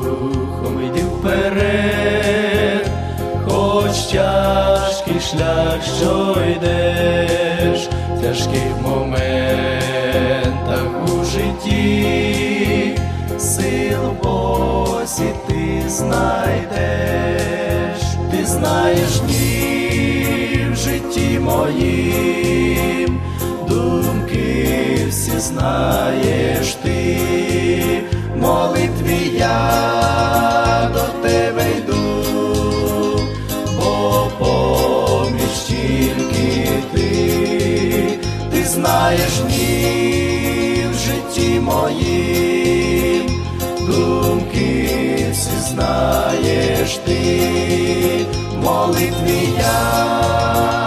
духом йди вперед, хоч тяжкий шлях, що йдеш, в тяжких моментах у житті, сил босі ти знайдеш, ти знаєш дні в житті моїм, думки всі знаєш. Знаєш ні в житті моїм, думки всі знаєш ти, молитві я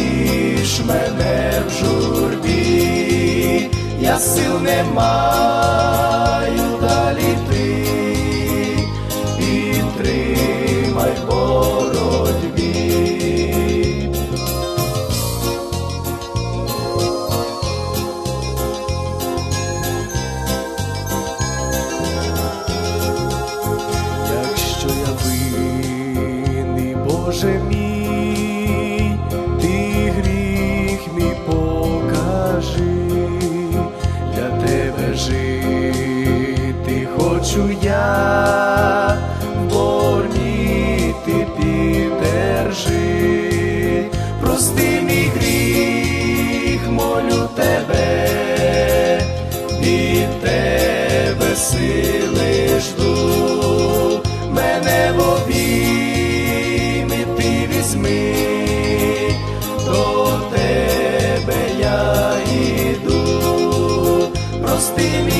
потіш мене в журбі, я сил не маю далі ти, підтримай боротьбі. Якщо я винний, Боже мій, хочу я, борні ти піддержи, прости мій гріх, молю тебе, від тебе сили жду, мене в обійми ти візьми, до тебе я йду, прости мій